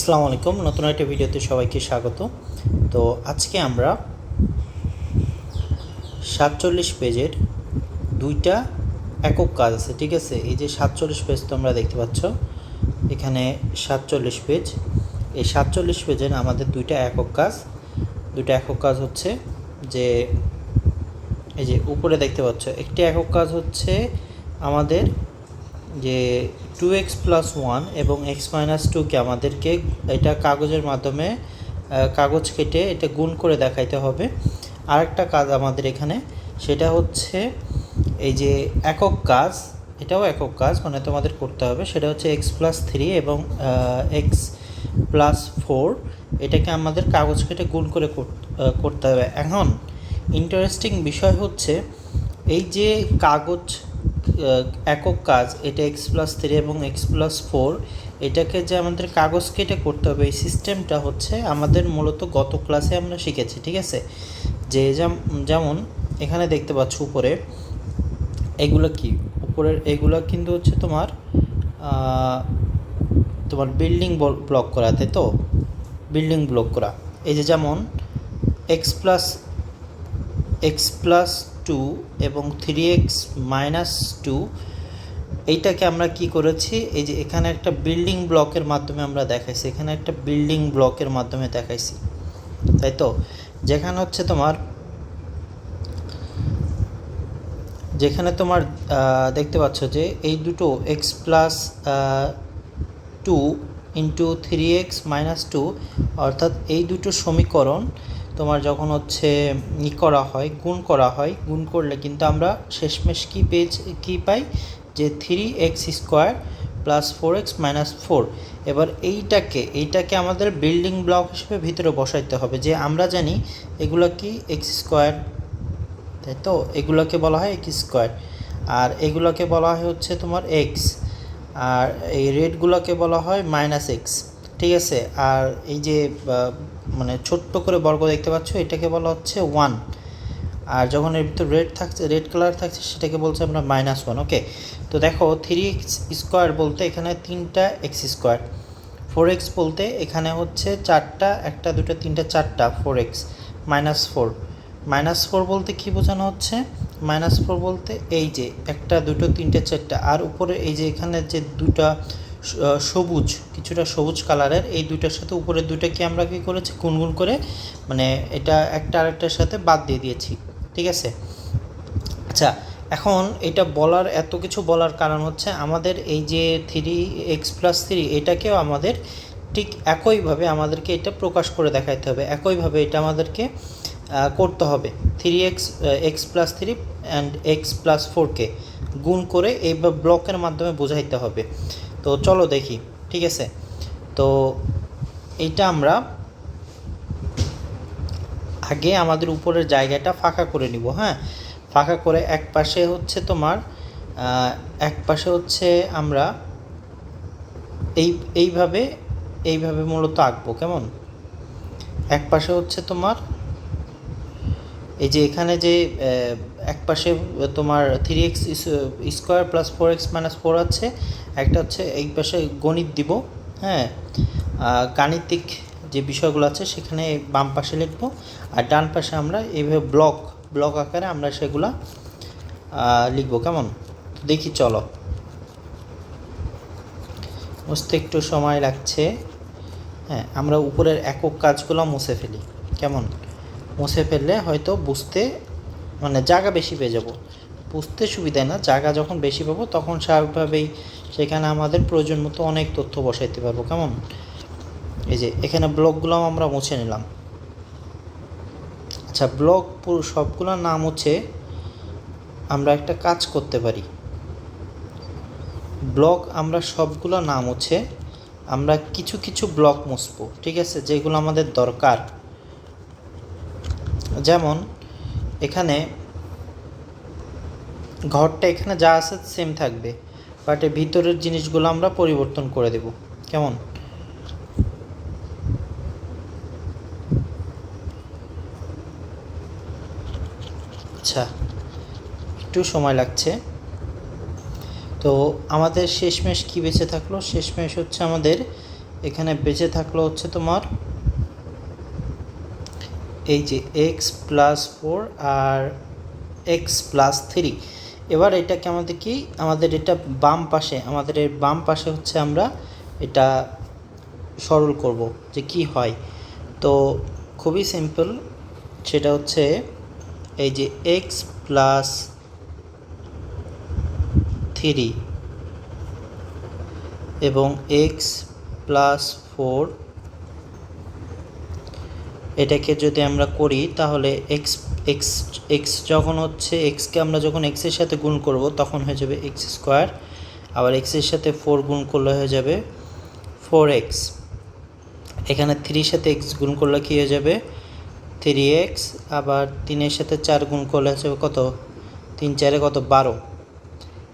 আসসালামু আলাইকুম। নতুন একটা ভিডিওতে সবাইকে স্বাগত। তো আজকে আমরা সাতচল্লিশ পেজের দুইটা একক কাজ আছে, ঠিক আছে? এই যে সাতচল্লিশ পেজ তোমরা দেখতে পাচ্ছ। এখানে সাতচল্লিশ পেজ। এই সাতচল্লিশ পেজের আমাদের দুইটা একক কাজ। দুইটা একক কাজ হচ্ছে যে, এই যে উপরে দেখতে পাচ্ছ, একটি একক কাজ হচ্ছে আমাদের যে টু এক্স প্লাস ওয়ান এবং এক্স মাইনাস টুকে আমাদেরকে এটা কাগজের মাধ্যমে কাগজ কেটে এটা গুণ করে দেখাইতে হবে। আরেকটা কাজ আমাদের এখানে, সেটা হচ্ছে এই যে একক কাজ, এটাও একক কাজ মানে তোমাদের করতে হবে, সেটা হচ্ছে এক্স প্লাস থ্রি এবং এক্স প্লাস ফোর এটাকে আমাদের কাগজ কেটে গুণ করে কর- করতে হবে। এখন ইন্টারেস্টিং বিষয় হচ্ছে, এই যে কাগজ একক কাজ, এটা এক্স প্লাস থ্রি এবং এক্স প্লাস ফোর এটাকে যে আমাদের কাগজ কেটে করতে হবে, এই সিস্টেমটা হচ্ছে আমাদের মূলত গত ক্লাসে আমরা শিখেছি, ঠিক আছে? যে যেমন এখানে দেখতে পাচ্ছ উপরে, এগুলো কি? উপরের এগুলো কিন্তু হচ্ছে তোমার তোমার বিল্ডিং ব্লক করা, তাই তো? বিল্ডিং ব্লক করা। এই যে যেমন x plus x plus two এবং থ্রি এক্স মাইনাস টু এইটাকে আমরা কি করেছি? এই যে এখানে একটা বিল্ডিং ব্লকের মাধ্যমে আমরা দেখাইছি। এখানে একটা বিল্ডিং ব্লকের মাধ্যমে দেখাইছি। তাই তো? যেখানে হচ্ছে তোমার, যেখানে তোমার দেখতে পাচ্ছ যে এই দুটো x plus two into three x minus two অর্থাৎ এই দুটো সমীকরণ তোমার যখন হচ্ছে ই করা হয়, গুণ করা হয়, গুণ করলে কিন্তু আমরা শেষমেশ কী পেজ কী পাই? যে three x square plus four x minus four এবার এইটাকে এইটাকে আমাদের বিল্ডিং ব্লক হিসেবে ভিতরে বসাইতে হবে। যে আমরা জানি এগুলো কি এক্স স্কোয়ার তাই তো? এগুলোকে বলা হয় এক্স স্কোয়ার আর এগুলোকে বলা হয় হচ্ছে তোমার এক্স আর এই রেডগুলোকে বলা হয় মাইনাস এক্স ঠিক আছে, আর এই যে মানে ছোট্ট করে বর্গ দেখতে পাচ্ছ, এটাকে বলা হচ্ছে ওয়ান আর যখন এর ভিতর রেড থাকছে রেড কালার থাকছে, সেটাকে বলছে আমরা মাইনাস ওয়ান ওকে তো দেখো থ্রি এক্স স্কোয়ার বলতে এখানে তিনটা এক্স স্কোয়ার ফোর এক্স বলতে এখানে হচ্ছে চারটা, একটা, দুটো, তিনটা, চারটা four x minus four minus four বলতে কী বোঝানো হচ্ছে? মাইনাস ফোর বলতে এই যে, একটা, দুটো, তিনটে, চারটা, আর উপরে এই যে এখানে যে দুটা সবুজ, কিছুটা সবুজ কালারের। এই দুইটার সাথে উপরের দুইটাকে আমরা কী করেছি? গুনগুন করে মানে এটা একটা আরেকটার সাথে বাদ দিয়ে দিয়েছি। ঠিক আছে? আচ্ছা এখন এটা বলার, এত কিছু বলার কারণ হচ্ছে আমাদের এই যে থ্রি এক্স প্লাস থ্রি, এটাকেও আমাদের ঠিক একইভাবে আমাদেরকে এটা প্রকাশ করে দেখাইতে হবে। একইভাবে এটা আমাদেরকে করতে হবে। Three x x plus three and x plus ফোরকে গুণ করে এই ব্লকের মাধ্যমে বোঝাইতে হবে। তো চলো দেখি, ঠিক আছে? তো এইটা আমরা আগে আমাদের উপরের জায়গাটা ফাঁকা করে নিব হ্যাঁ? ফাঁকা করে এক পাশে হচ্ছে তোমার এক পাশে হচ্ছে আমরা এই, এইভাবে এইভাবে মূলত আঁকবো, কেমন? এক পাশে হচ্ছে তোমার, এই যে এখানে যে এক পাশে তোমার three x square plus four x minus four আছে একটা হচ্ছে এই পাশে গণিত দিব হ্যাঁ? গাণিতিক যে বিষয়গুলো আছে সেখানে বাম পাশে লিখব। আর ডান পাশে আমরা এইভাবে ব্লক ব্লক আকারে আমরা সেগুলা লিখব, কেমন? দেখি, চলো। বুঝতে একটু সময় লাগছে। হ্যাঁ আমরা উপরের একক কাজগুলো মুছে ফেলি, কেমন? মুছে ফেললে হয়তো বুঝতে মানে জায়গা বেশি পেয়ে যাব। বুঝতে সুবিধা না, জায়গা যখন বেশি পাবো তখন স্বাভাবিকভাবেই সেখানে আমাদের প্রয়োজন মতো অনেক তথ্য বসাইতে পারব, কেমন? এই যে, এখানে ব্লকগুলো আমরা মুছে নিলাম। আচ্ছা ব্লক পুরো সবগুলো না মুছে আমরা একটা কাজ করতে পারি। ব্লক আমরা সবগুলো না মুছে আমরা কিছু কিছু ব্লক মুছবো, ঠিক আছে? যেগুলো আমাদের দরকার। যেমন, এখানে ঘরটা এখানে যা আছে সেম থাকবে। বাট এর ভিতরের জিনিসগুলো আমরা পরিবর্তন করে দেব। কেমন? আচ্ছা একটু সময় লাগছে। তো আমাদের শেষমেশ কী বেঁচে থাকল? শেষমেশ হচ্ছে আমাদের এখানে বেঁচে থাকল হচ্ছে তোমার এই যে এক্স প্লাস ফোর আর এক্স প্লাস থ্রি এবার এটাকে আমাদের কি? আমাদের এটা বাম পাশে, আমাদের বাম পাশে হচ্ছে আমরা এটা সরল করব যে কি হয়। তো খুবই সিম্পল সেটা হচ্ছে এই যে এক্স প্লাস থ্রি এবং এক্স প্লাস ফোর এটাকে যদি আমরা করি তাহলে এক্স এক্স এক্স যখন হচ্ছে এক্সকে আমরা যখন এক্সের সাথে গুণ করব, তখন হয়ে যাবে এক্স স্কোয়ার আবার এক্সের সাথে ফোর গুণ করলে হয়ে যাবে ফোর এক্স এখানে থ্রির সাথে এক্স গুণ করলে কী হয়ে যাবে? থ্রি এক্স আবার তিনের সাথে চার গুণ করলে হয়ে যাবে কত? তিন চারে কত? বারো।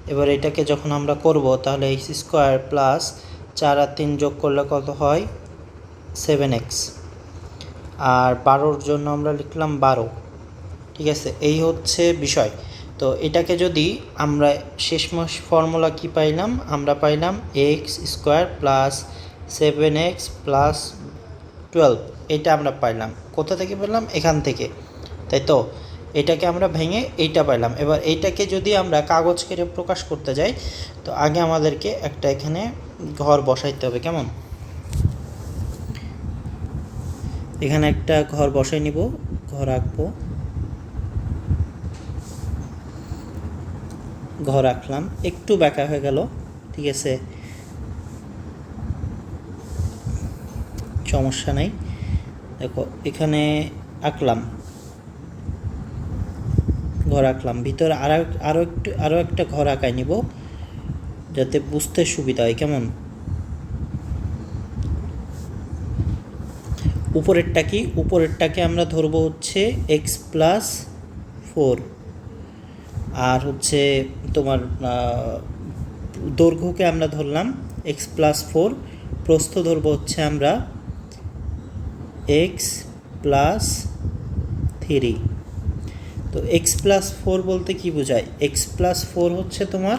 এবার এটাকে যখন আমরা করব, তাহলে এক্স স্কোয়ার প্লাস চার আর তিন যোগ করলে কত হয়? সেভেন এক্স আর বারোর জন্য আমরা লিখলাম বারো। ঠিক আছে? এই হচ্ছে বিষয়। তো এটাকে যদি আমরা শেষমাস ফর্মুলা কি পাইলাম? আমরা পাইলাম x square plus seven x plus twelve এটা আমরা পাইলাম। কোথা থেকে পেলাম এখান থেকে। তাই তো? এটাকে আমরা ভেঙে এইটা পাইলাম। এবার এইটাকে যদি আমরা কাগজ কেটে প্রকাশ করতে যাই, তো আগে আমাদেরকে একটা এখানে ঘর বসাইতে হবে। কেমন? এখানে একটা ঘর বসাই নিব, ঘর আঁকবো। ঘর আঁকলাম। একটু বাঁকা হয়ে গেল, ঠিক আছে? সমস্যা নাই। দেখো, এখানে আঁকলাম। ঘর আঁকলাম। ভিতরে আরও আরও একটু আরও একটা ঘর আঁকাই নিব, যাতে বুঝতে সুবিধা হয়। কেমন? উপরেরটা কি? উপরেরটাকে আমরা ধরবো হচ্ছে এক্স প্লাস ফোর আর হচ্ছে তোমার দৈর্ঘ্যকে আমরা ধরলাম এক্স প্লাস ফোর প্রস্থ ধরবো হচ্ছে আমরা এক্স প্লাস থ্রি তো এক্স প্লাস ফোর বলতে কি বোঝায়? এক্স প্লাস ফোর হচ্ছে তোমার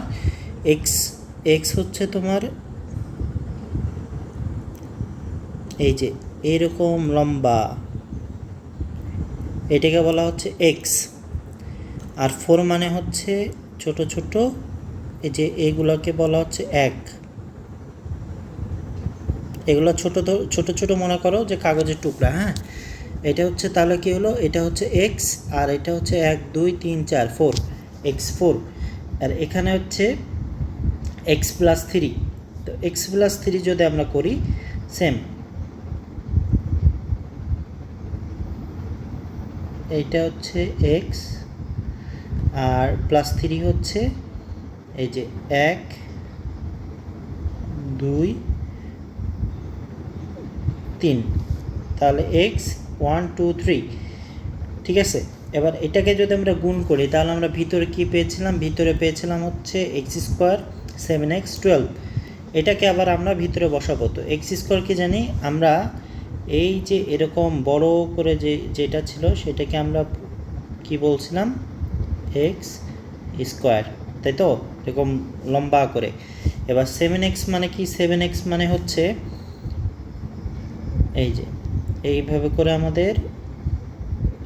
এক্স এক্স হচ্ছে তোমার, এই যে এরকম লম্বা, এটাকে বলা হচ্ছে এক্স আর ফোর মানে হচ্ছে ছোট ছোট, এই যে এগুলোকে বলা হচ্ছে এক। এগুলো ছোট ছোট ছোট মনে করো যে কাগজের টুকরা হ্যাঁ? এটা হচ্ছে তাহলে কি হলো? এটা হচ্ছে এক্স আর এটা হচ্ছে এক, দুই, তিন, চার ফোর এক্স ফোর আর এখানে হচ্ছে এক্স প্লাস থ্রি তো এক্স প্লাস থ্রি যদি আমরা করি সেম এইটা হচ্ছে এক্স আর প্লাস থ্রি হচ্ছে এই যে এক, দুই, তিন। তাহলে এক্স ওয়ান টু থ্রি ঠিক আছে? এবার এটাকে যদি আমরা গুণ করি, তাহলে আমরা ভিতরে কি পেয়েছিলাম? ভিতরে পেয়েছিলাম হচ্ছে x square seven x twelve এটাকে আবার আমরা ভিতরে বসাবো তো। এক্স স্কোয়ার কি জানি? আমরা এই যে এরকম বড় করে যে যেটা ছিল, সেটাকে আমরা কি বলছিলাম? এক্স স্কোয়ার তাই তো? এরকম লম্বা করে। এবার সেভেন এক্স মানে কি? সেভেন এক্স মানে হচ্ছে এই যে, এইভাবে করে আমাদের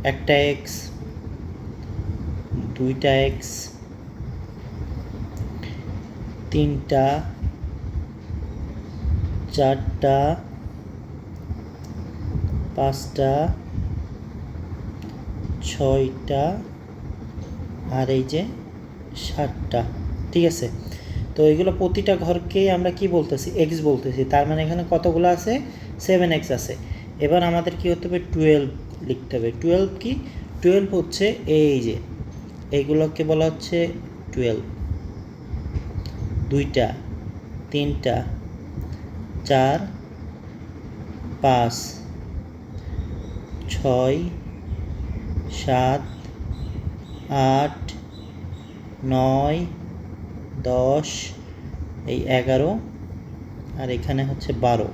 একটা এক্স দুইটা এক্স তিনটা, চারটা, পাঁচটা, ছয়টা আর এই যে সাতটা ঠিক আছে? তো এগুলো প্রতিটা ঘরকেই আমরা কি বলতেছি? এক্স বলতেছি। তার মানে এখানে কতগুলো আছে? সেভেন এক্স আছে। এবার আমাদের কি হতে হবে? টুয়েলভ লিখতে হবে। টুয়েলভ কি? টুয়েলভ হচ্ছে এই যে এইগুলোকে বলা হচ্ছে টুয়েলভ দুইটা, তিনটা, চার, পাঁচ, ছয়, সাত আট, নয়, দশ, এই এগারো, আর এখানে হচ্ছে বারো।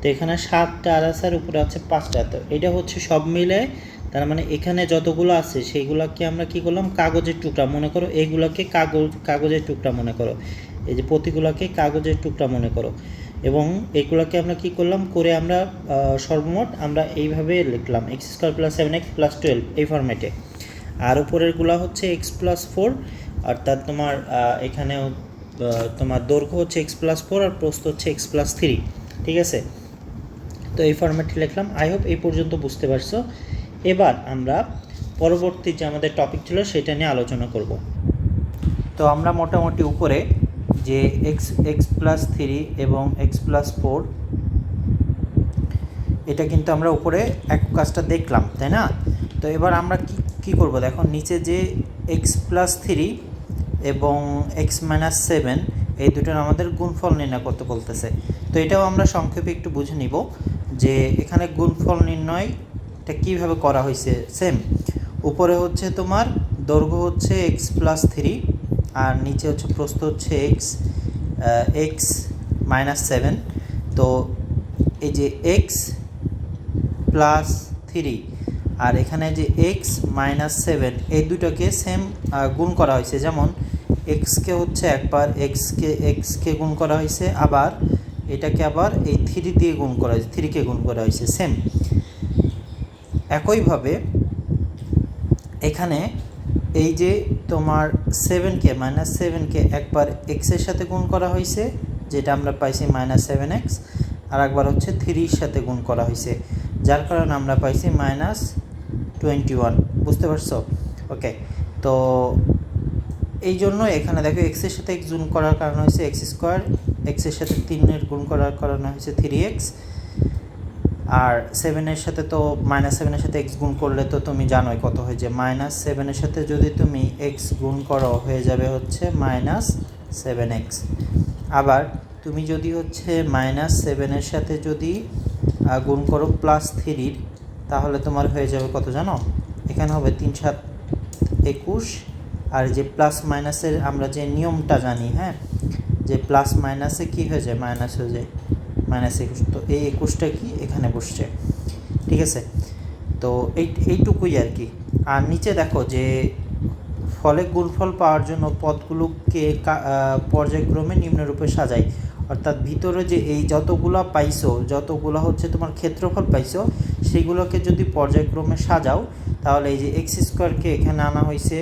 তো এখানে সাতটা আর আছে, আর উপরে আছে পাঁচটা। তো এটা হচ্ছে সব মিলে, তার মানে এখানে যতগুলো আছে, সেইগুলোকে আমরা কি করলাম? কাগজের টুকরা। মনে করো এইগুলোকে কাগজ, কাগজের টুকরা মনে করো। এই যে প্রতিগুলোকে কাগজের টুকরা মনে করো। এবং এগুলোকে আমরা কি করলাম? করে আমরা সর্বমোট আমরা এইভাবে লিখলাম। X square plus seven x plus twelve এই ফরম্যাটে আর উপরেরগুলো হচ্ছে এক্স প্লাস ফোর অর্থাৎ তোমার আহ, এখানেও তোমার দৈর্ঘ্য হচ্ছে এক্স প্লাস ফোর আর প্রস্থ হচ্ছে এক্স প্লাস থ্রি ঠিক আছে? তো এই ফরম্যাটে লিখলাম। আই হোপ এই পর্যন্ত বুঝতে পারছ। এবার আমরা পরবর্তী যে আমাদের টপিক ছিল সেটা নিয়ে আলোচনা করব। তো আমরা মোটামুটি উপরে যে এক্স এক্স প্লাস থ্রি এবং এক্স প্লাস ফোর এটা কিন্তু আমরা উপরে এক কাজটা দেখলাম তাই না? তো এবার আমরা কি কী করব? দেখো, নিচে যে এক্স প্লাস থ্রি এবং এক্স মাইনাস সেভেন এই দুটোর আমাদের গুণফল নির্ণয় করতে বলতেছে। তো এটাও আমরা সংক্ষেপে একটু বুঝে নিব যে এখানে গুণফল নির্ণয়টা কীভাবে করা হয়েছে? সেম উপরে হচ্ছে তোমার দৈর্ঘ্য হচ্ছে এক্স প্লাস থ্রি আর নিচে হচ্ছে প্রস্থ হচ্ছে এক্স এক্স মাইনাস সেভেন তো এই যে এক্স প্লাস থ্রি আর এখানে যে এক্স মাইনাস সেভেন এই দুটোকে সেম গুণ করা হয়েছে। যেমন এক্সকে হচ্ছে একবার এক্সকে এক্সকে গুণ করা হয়েছে। আবার এটাকে আবার এই থ্রি দিয়ে গুণ করা হয়েছে থ্রিকে গুণ করা হয়েছে সেম একইভাবে এখানে এই যে তোমার সেভেনকে মাইনাস সেভেনকে একবার এক্সের সাথে গুণ করা হয়েছে, যেটা আমরা পাইছি মাইনাস সেভেন এক্স আর একবার হচ্ছে থ্রির সাথে গুণ করা হয়েছে। যার কারণে আমরা পাইছি মাইনাস টোয়েন্টি ওয়ান, বুঝতে পারছ? ওকে তো এই জন্য এখানে দেখো এক্সের সাথে এক্স গুণ করার কারণ হয়েছে এক্স স্কোয়ার এক্সের সাথে তিনের গুণ করার কারণ হয়েছে থ্রি এক্স আর সেভেনের সাথে তো মাইনাস সেভেনের সাথে এক্স গুণ করলে তো তুমি জানোই কত হয়ে যায় মাইনাস সেভেনের সাথে যদি তুমি এক্স গুণ করো, হয়ে যাবে হচ্ছে মাইনাস সেভেন এক্স আবার তুমি যদি হচ্ছে মাইনাস সেভেনের সাথে যদি গুণ করো প্লাস থ্রির তাহলে তোমার হয়ে যাবে কত জানো? এখানে হবে তিন সাত একুশ। আর যে প্লাস মাইনাসের আমরা যে নিয়মটা জানি হ্যাঁ? যে প্লাস মাইনাসে কি হয়ে যায়? মাইনাস হয়ে যায়। মাইনাস একুশ। তো এই একুশটা কি? এখানে বসছে। ঠিক আছে? তো এই, এইটুকুই আর কি। আর নিচে দেখো যে ফলে গুণফল পাওয়ার জন্য পদগুলোকে পর্যায়ক্রমে নিম্নরূপে সাজাই অর্থাৎ ভিতরে যে এই যতগুলো পাইছো, যতগুলো হচ্ছে তোমার ক্ষেত্রফল পাইছো, সেগুলোকে যদি পর্যায়ক্রমে সাজাও, তাহলে এই যে এক্স স্কোয়ারকে এখানে আনা হয়েছে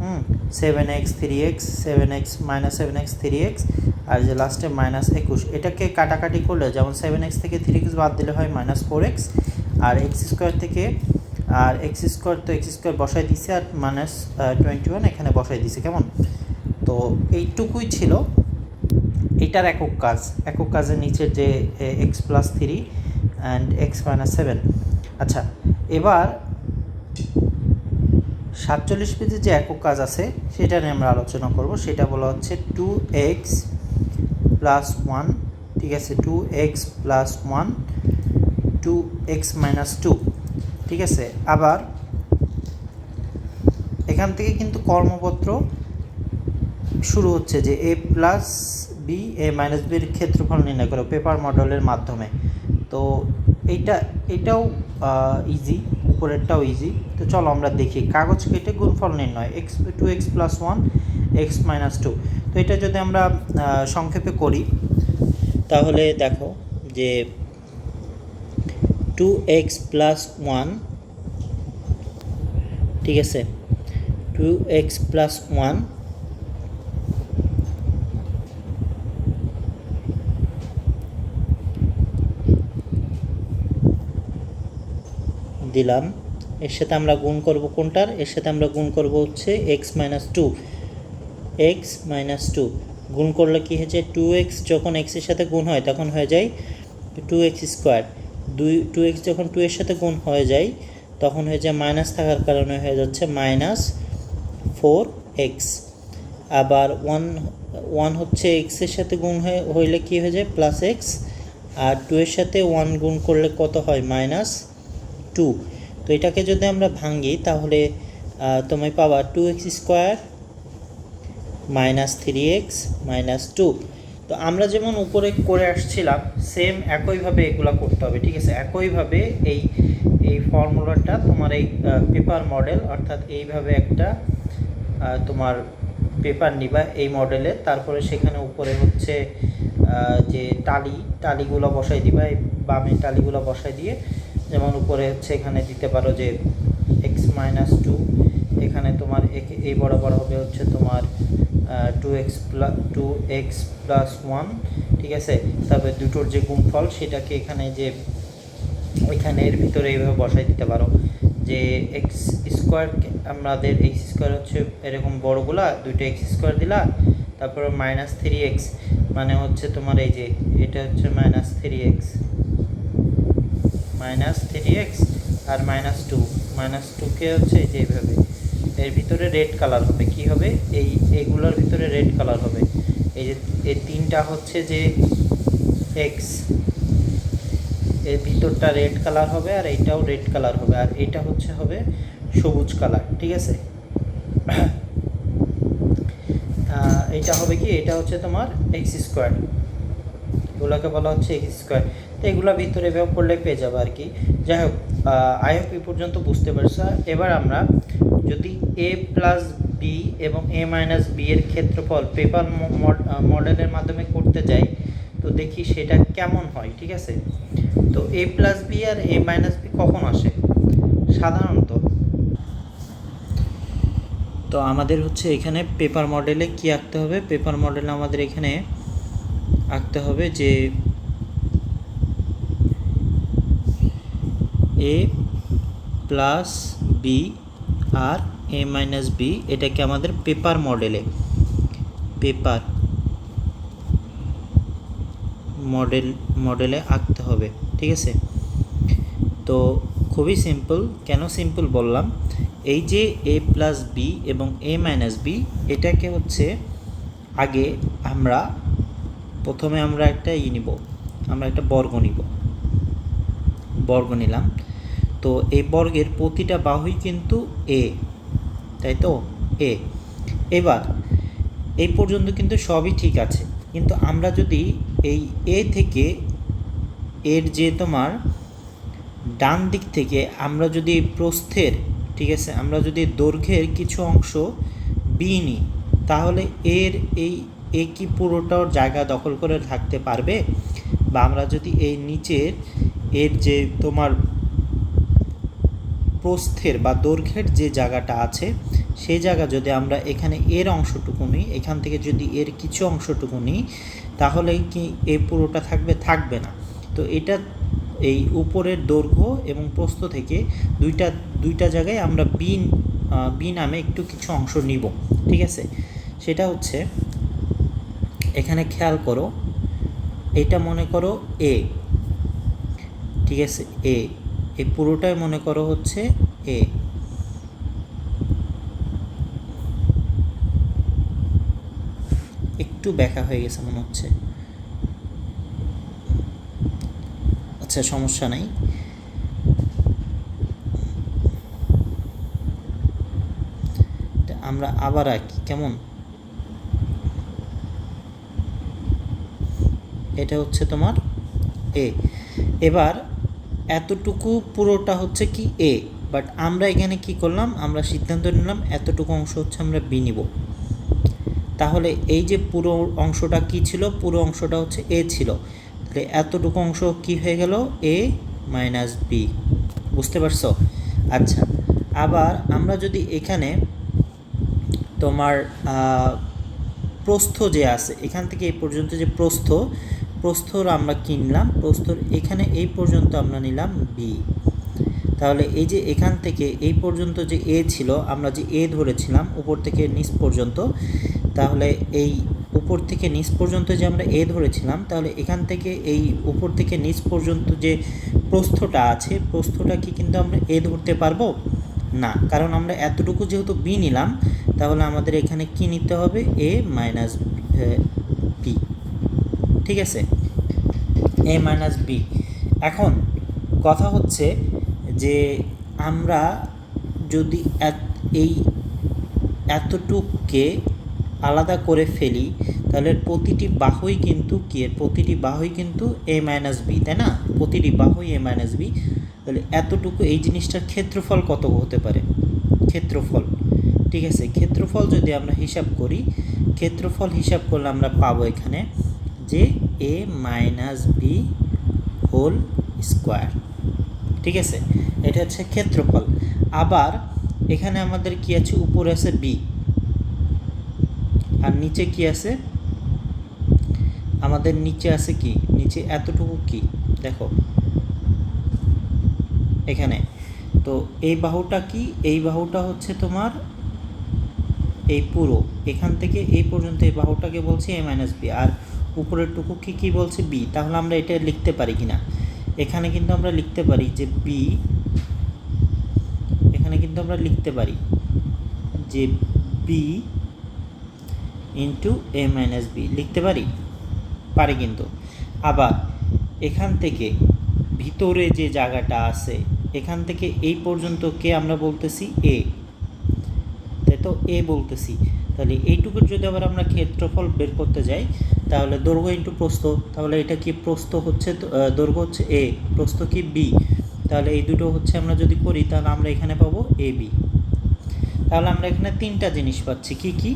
হুম seven x three x seven x minus seven x three x আর যে লাস্টে মাইনাস একুশ, এটাকে কাটাকাটি করলে যেমন সেভেন এক্স থেকে থ্রি এক্স বাদ দিলে হয় মাইনাস ফোর এক্স আর এক্স স্কোয়ার থেকে, আর এক্স স্কোয়ার তো এক্স স্কোয়ার বসাই দিছে আর মাইনাস টোয়েন্টি ওয়ান এখানে বসাই দিছে, কেমন? তো এইটুকুই ছিল। এটার একক কাজ, একক কাজের নিচের যে x plus three and x minus seven আচ্ছা এবার সাতচল্লিশ পেজে যে একক কাজ আছে, সেটা নিয়ে আমরা আলোচনা করব। সেটা বলা হচ্ছে টু এক্স প্লাস ওয়ান ঠিক আছে? Two x plus one two x minus two ঠিক আছে? আবার এখান থেকে কিন্তু কর্মপত্র শুরু হচ্ছে যে A plus B, A minus বির ক্ষেত্রফল নির্ণয় করো পেপার মডেলের মাধ্যমে। তো এইটা, এটাও ইজি উপরেরটাও ইজি তো চলো আমরা দেখি, কাগজ কেটে গুণফল নির্ণয় x two x plus one x minus two তো এটা যদি আমরা সংক্ষেপে করি, তাহলে দেখো যে টু এক্স প্লাস ওয়ান ঠিক আছে? টু এক্স প্লাস ওয়ান দিলাম। এর সাথে আমরা গুণ করব কোনটার? এর সাথে আমরা গুণ করব হচ্ছে x minus two x minus two গুণ করলে কী হয়েছে? টু এক্স যখন এক্সের সাথে গুণ হয়, তখন হয়ে যায় টু এক্স স্কোয়ার দুই টু এক্স যখন টু এর সাথে গুণ হয়ে যায়, তখন হয়ে যায় মাইনাস থাকার কারণে হয়ে যাচ্ছে মাইনাস ফোর এক্স আবার ওয়ান ওয়ান হচ্ছে এক্সের সাথে গুণ হয়ে, হইলে কী হয়ে যায়? প্লাস এক্স আর টু এর সাথে ওয়ান গুণ করলে কত হয়? মাইনাস টু তো এটাকে যদি আমরা ভাঙি তাহলে আহ, তুমি পাবা two x square minus three x minus two তো আমরা যেমন উপরে করে আসছিলাম সেম একইভাবে এগুলা করতে হবে ঠিক আছে? একইভাবে এই এই ফর্মুলাটা তোমার এই পেপার মডেল অর্থাৎ এইভাবে একটা তোমার পেপার নিবা এই মডেলে তারপরে সেখানে উপরে হচ্ছে যে টালি টালিগুলো বসাই দিবা এই বামে টালিগুলো বসাই দিয়ে যেমন উপরে হচ্ছে এখানে দিতে পারো যে এক্স মাইনাস টু এখানে তোমার এই বরাবর হবে হচ্ছে তোমার two x plus two x plus one ঠিক আছে? তারপরে দুটোর যে গুণফল সেটাকে এখানে যে, ওইখানে এর ভিতরে এইভাবে বসাই দিতে পারো। যে এক্স স্কোয়ার আমাদের এক্স স্কোয়ার হচ্ছে এরকম বড়গুলা, দুইটা এক্স স্কোয়ার দিলা, তারপর মাইনাস থ্রি এক্স মানে হচ্ছে তোমার এই যে, এটা হচ্ছে minus three x minus three x আর মাইনাস টু মাইনাস টুকে হচ্ছে এই যে এইভাবে। এর ভিতরে রেড কালার হবে। কি হবে? এই এইগুলোর ভিতরে রেড কালার হবে। এই যে, এই তিনটা হচ্ছে যে এক্সের ভিতরটা রেড কালার হবে আর এইটাও রেড কালার হবে। আর এটা হচ্ছে হবে সবুজ কালার ঠিক আছে? এটা হবে কি? এটা হচ্ছে তোমার এক্স স্কোয়ার এগুলোকে বলা হচ্ছে এক্স স্কোয়ার তো এগুলো ভিতরে এভাবে করলে পেয়ে যাবে আর কি। যাই হোক আই হোপ এই পর্যন্ত বুঝতে পারছ। এবার আমরা যদি এ প্লাস বি এবং এ মাইনাস বি এর ক্ষেত্রফল পেপার মডেলের মাধ্যমে করতে যাই, তো দেখি সেটা কেমন হয়, ঠিক আছে? তো এ প্লাস বি আর এ মাইনাস বি কখন আসে? সাধারণত। তো আমাদের হচ্ছে এখানে পেপার মডেলে কি আঁকতে হবে? পেপার মডেলে আমাদের এখানে আঁকতে হবে যে এ প্লাস বি আর এ মাইনাস বি এটাকে আমাদের পেপার মডেলে পেপার মডেল মডেলে আঁকতে হবে, ঠিক আছে? তো খুবই সিম্পল কেন সিম্পল বললাম? এই যে এ প্লাস বি এবং এ মাইনাস বি এটাকে হচ্ছে আগে আমরা প্রথমে আমরা একটা ই নিব, আমরা একটা বর্গ নিব। বর্গ নিলাম। তো এই বর্গের প্রতিটা বাহুই কিন্তু এ তাই তো? এ এবার, এই পর্যন্ত কিন্তু সবই ঠিক আছে। কিন্তু আমরা যদি এই এ থেকে এর যে তোমার ডান দিক থেকে আমরা যদি প্রস্থের, ঠিক আছে, আমরা যদি দৈর্ঘ্যের কিছু অংশ বি নিই, তাহলে এর এই এ কি পুরোটাও জায়গা দখল করে থাকতে পারবে? বা আমরা যদি এই নিচের এর যে তোমার প্রস্থের বা দৈর্ঘ্যের যে জায়গাটা আছে সেই জায়গা যদি আমরা এখানে এর অংশটুকু নিই, এখান থেকে যদি এর কিছু অংশটুকু নিই, তাহলে কি এ পুরোটা থাকবে? থাকবে না। তো এটা এই উপরের দৈর্ঘ্য এবং প্রস্থ থেকে দুইটা দুইটা জায়গায় আমরা বিন বি নামে একটু কিছু অংশ নিব। ঠিক আছে? সেটা হচ্ছে, এখানে খেয়াল করো, এটা মনে করো এ ঠিক আছে? এ এই পুরোটাই মনে করো হচ্ছে এ একটু ব্যাখ্যা হয়ে গেছে মনে হচ্ছে। আচ্ছা সমস্যা নাই। আমরা আবার আঁকি, কেমন? এটা হচ্ছে তোমার এ এবার এতটুকু পুরোটা হচ্ছে কি এ বাট আমরা এখানে কি করলাম? আমরা সিদ্ধান্ত নিলাম এতটুকু অংশ হচ্ছে আমরা বি নিব। তাহলে এই যে পুরো অংশটা কি ছিল? পুরো অংশটা হচ্ছে এ ছিল। তাহলে এতটুকু অংশ কি হয়ে গেল? এ মাইনাস বি বুঝতে পারছ? আচ্ছা আবার আমরা যদি এখানে তোমার প্রস্থ যে আছে, এখান থেকে এই পর্যন্ত যে প্রস্থ প্রস্থর আমরা কিনলাম প্রস্থর এখানে এই পর্যন্ত আমরা নিলাম বি তাহলে এই যে এখান থেকে এই পর্যন্ত যে এ ছিল, আমরা যে এ ধরেছিলাম উপর থেকে নিচ পর্যন্ত, তাহলে এই উপর থেকে নিচ পর্যন্ত যে আমরা এ ধরেছিলাম, তাহলে এখান থেকে এই উপর থেকে নিচ পর্যন্ত যে প্রস্থটা আছে প্রস্থটা কি কিন্তু আমরা এ ধরতে পারব? না, কারণ আমরা এতটুকু যেহেতু বি নিলাম, তাহলে আমাদের এখানে কি নিতে হবে? এ মাইনাস ঠিক আছে? এ মাইনাস বি এখন কথা হচ্ছে যে আমরা যদি এই এতটুককে আলাদা করে ফেলি, তাহলে প্রতিটি বাহুই কিন্তু কি? প্রতিটি বাহুই কিন্তু এ মাইনাস বি তাই না? প্রতিটি বাহুই এ মাইনাস বি তাহলে এতটুকু এই জিনিসটার ক্ষেত্রফল কত হতে পারে? ক্ষেত্রফল, ঠিক আছে? ক্ষেত্রফল যদি আমরা হিসাব করি, ক্ষেত্রফল হিসাব করলে আমরা পাবো এখানে যে a minus b whole square. ঠিক আছে? এটা হচ্ছে ক্ষেত্রফল। আবার এখানে আমাদের কি আছে? উপরে আছে বি। আর নিচে কি আছে? আমাদের নিচে আছে কি? নিচে এতটুকু কি? দেখো। এখানে। তো এই বাহুটা কি? এই বাহুটা হচ্ছে তোমার এই পুরো। এখান থেকে এই পর্যন্ত এই বাহুটাকে বলছি এ মাইনাস বি। আর উপরের টুকু কি কি বলছে বি তাহলে আমরা এটা লিখতে পারি কিনা? এখানে কিন্তু আমরা লিখতে পারি যে বি এখানে কিন্তু আমরা লিখতে পারি যে b into a minus b লিখতে পারি? পারি কিন্তু। আবার এখান থেকে ভিতরে যে জায়গাটা আছে, এখান থেকে এই পর্যন্তকে আমরা বলতেছি? এ তাই তো এ বলতেছি। তাহলে এইটুকুর যদি আবার আমরা ক্ষেত্রফল বের করতে যাই তাহলে দৈর্ঘ্য ইন্টু প্রস্থ, তাহলে এটা কি প্রস্থ হচ্ছে দৈর্ঘ্য হচ্ছে এ প্রস্থ কি বি তাহলে এই দুটো হচ্ছে আমরা যদি করি, তাহলে আমরা এখানে পাবো এ বি তাহলে আমরা এখানে তিনটা জিনিস পাচ্ছি, কি কি?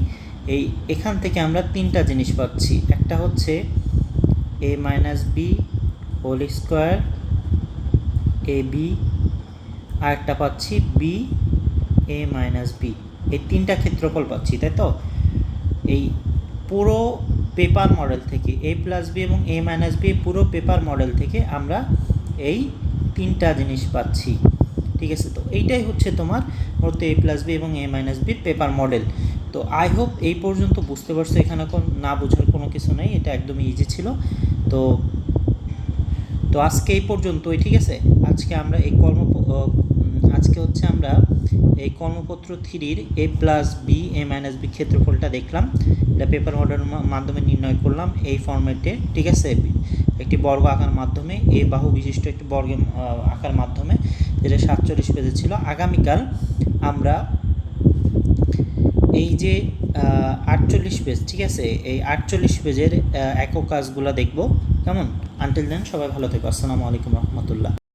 এই এখান থেকে আমরা তিনটা জিনিস পাচ্ছি, একটা হচ্ছে a minus b whole square a b আর একটা পাচ্ছি বি এ মাইনাস বি এই তিনটা ক্ষেত্রফল পাচ্ছি, তাই তো? এই পুরো পেপার মডেল থেকে এ প্লাস বি এবং এ মাইনাস বি পুরো পেপার মডেল থেকে আমরা এই তিনটা জিনিস পাচ্ছি। ঠিক আছে? তো এইটাই হচ্ছে তোমার মূলত এ প্লাস বি এবং এ মাইনাস বির পেপার মডেল। তো আই হোপ এই পর্যন্ত বুঝতে পারছ, এখানে না বোঝার কোনো কিছু নেই, এটা একদমই ইজি ছিল। তো তো আজকে এই পর্যন্তই, ঠিক আছে? আজকে আমরা এই কর্ম আজকে হচ্ছে আমরা এই কর্মপত্র থ্রির a plus b a minus b ক্ষেত্রফলটা দেখলাম। এটা পেপার মডেলের মাধ্যমে নির্ণয় করলাম এই ফরম্যাটে ঠিক আছে? একটি বর্গ আঁকার মাধ্যমে এ বাহু বিশিষ্ট একটি বর্গের আঁকার মাধ্যমে, যেটা সাতচল্লিশ পেজে ছিল। আগামীকাল আমরা এই যে আটচল্লিশ পেজ, ঠিক আছে? এই আটচল্লিশ পেজের একক কাজগুলো দেখব। কেমন? আনটিল দেন সবাই ভালো থেকো। আসসালামু আলাইকুম রহমতুল্লাহ।